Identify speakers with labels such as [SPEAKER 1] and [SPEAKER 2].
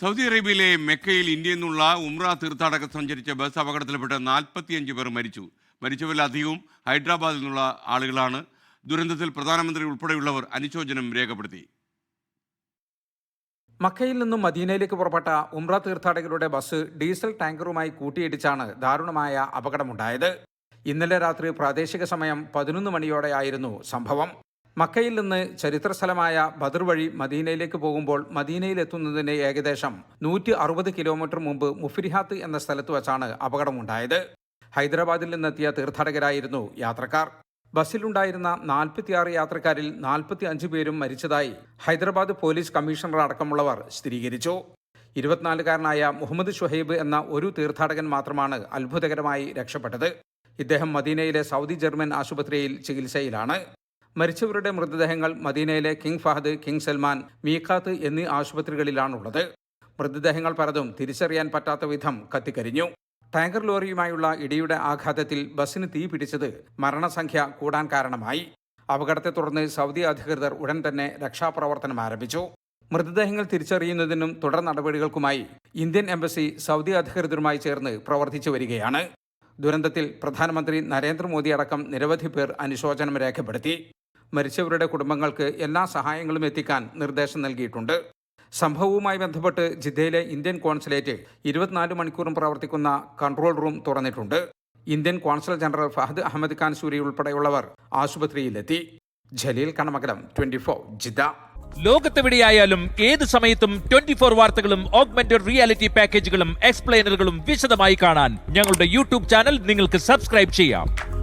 [SPEAKER 1] Saudi അറേബ്യയിലെ മെക്കയിൽ ഇന്ത്യയിൽ നിന്നുള്ള ഉംറ തീർത്ഥാടകർ സഞ്ചരിച്ച ബസ് അപകടത്തിൽപ്പെട്ട് നാൽപ്പത്തിയഞ്ച് പേർ മരിച്ചു. മരിച്ചവരിൽ അധികവും ഹൈദരാബാദിൽ നിന്നുള്ള ആളുകളാണ്. ദുരന്തത്തിൽ പ്രധാനമന്ത്രി ഉൾപ്പെടെയുള്ളവർ അനുശോചനം രേഖപ്പെടുത്തി.
[SPEAKER 2] മക്കയിൽ നിന്നും മദീനയിലേക്ക് പുറപ്പെട്ട ഉംറ തീർത്ഥാടകരുടെ ബസ് ഡീസൽ ടാങ്കറുമായി കൂട്ടിയിടിച്ചാണ് ദാരുണമായ അപകടമുണ്ടായത്. ഇന്നലെ രാത്രി പ്രാദേശിക സമയം പതിനൊന്ന് മണിയോടെയായിരുന്നു സംഭവം. മക്കയിൽ നിന്ന് ചരിത്ര സ്ഥലമായ ബദർ വഴി മദീനയിലേക്ക് പോകുമ്പോൾ മദീനയിൽ എത്തുന്നതിന് ഏകദേശം നൂറ്റി അറുപത് കിലോമീറ്റർ മുമ്പ് മുഫിരിഹാത്ത് എന്ന സ്ഥലത്ത് വച്ചാണ് അപകടമുണ്ടായത്. ഹൈദരാബാദിൽ നിന്നെത്തിയ തീർത്ഥാടകരായിരുന്നു യാത്രക്കാർ. ബസ്സിലുണ്ടായിരുന്ന നാൽപ്പത്തിയാറ് യാത്രക്കാരിൽ നാൽപ്പത്തി അഞ്ച് പേരും മരിച്ചതായി ഹൈദരാബാദ് പോലീസ് കമ്മീഷണർ അടക്കമുള്ളവർ സ്ഥിരീകരിച്ചു. ഇരുപത്തിനാലുകാരനായ മുഹമ്മദ് ഷുഹൈബ് എന്ന ഒരു തീർത്ഥാടകൻ മാത്രമാണ് അത്ഭുതകരമായി രക്ഷപ്പെട്ടത്. ഇദ്ദേഹം മദീനയിലെ സൗദി ജർമ്മൻ ആശുപത്രിയിൽ ചികിത്സയിലാണ്. മരിച്ചവരുടെ മൃതദേഹങ്ങൾ മദീനയിലെ കിങ് ഫഹദ് കിങ് സൽമാൻ മീഖാത്ത് എന്നീ ആശുപത്രികളിലാണുള്ളത്. മൃതദേഹങ്ങൾ പലതും തിരിച്ചറിയാൻ പറ്റാത്ത വിധം കത്തിക്കരിഞ്ഞു. ടാങ്കർ ലോറിയുമായുള്ള ഇടിയുടെ ആഘാതത്തിൽ ബസ്സിന് തീ പിടിച്ചത് മരണസംഖ്യ കൂടാൻ കാരണമായി. അപകടത്തെ തുടർന്ന് സൗദി അധികൃതർ ഉടൻ തന്നെ രക്ഷാപ്രവർത്തനം ആരംഭിച്ചു. മൃതദേഹങ്ങൾ തിരിച്ചറിയുന്നതിനും തുടർ നടപടികൾക്കുമായി ഇന്ത്യൻ എംബസി സൗദി അധികൃതരുമായി ചേർന്ന് പ്രവർത്തിച്ചു വരികയാണ്. ദുരന്തത്തിൽ പ്രധാനമന്ത്രി നരേന്ദ്രമോദി അടക്കം നിരവധി പേർ അനുശോചനം രേഖപ്പെടുത്തി. മരിച്ചവരുടെ കുടുംബങ്ങൾക്ക് എല്ലാ സഹായങ്ങളും എത്തിക്കാൻ നിർദ്ദേശം നൽകിയിട്ടുണ്ട്. സംഭവവുമായി ബന്ധപ്പെട്ട് ജിദ്ദയിലെ ഇന്ത്യൻ കോൺസുലേറ്റ് ഇരുപത്തിനാല് മണിക്കൂറും പ്രവർത്തിക്കുന്ന കൺട്രോൾ റൂം തുറന്നിട്ടുണ്ട്. Indian consul general Fahad Ahmed Khan Suri ഉൾപ്പെടെയുള്ളവർ ആശുപത്രിയിലെത്തി. Jaleel Kanamakalam twenty four Jeddah.
[SPEAKER 3] ലോകത്തെവിടെയായാലും ഏത് സമയത്തും ട്വന്റി ഫോർ വാർത്തകളും ഓഗ്മെന്റഡ് റിയാലിറ്റി പാക്കേജുകളും എക്സ്പ്ലെയിനറുകളും വിശദമായി കാണാൻ ഞങ്ങളുടെ യൂട്യൂബ് ചാനൽ നിങ്ങൾക്ക് സബ്സ്ക്രൈബ് ചെയ്യാം.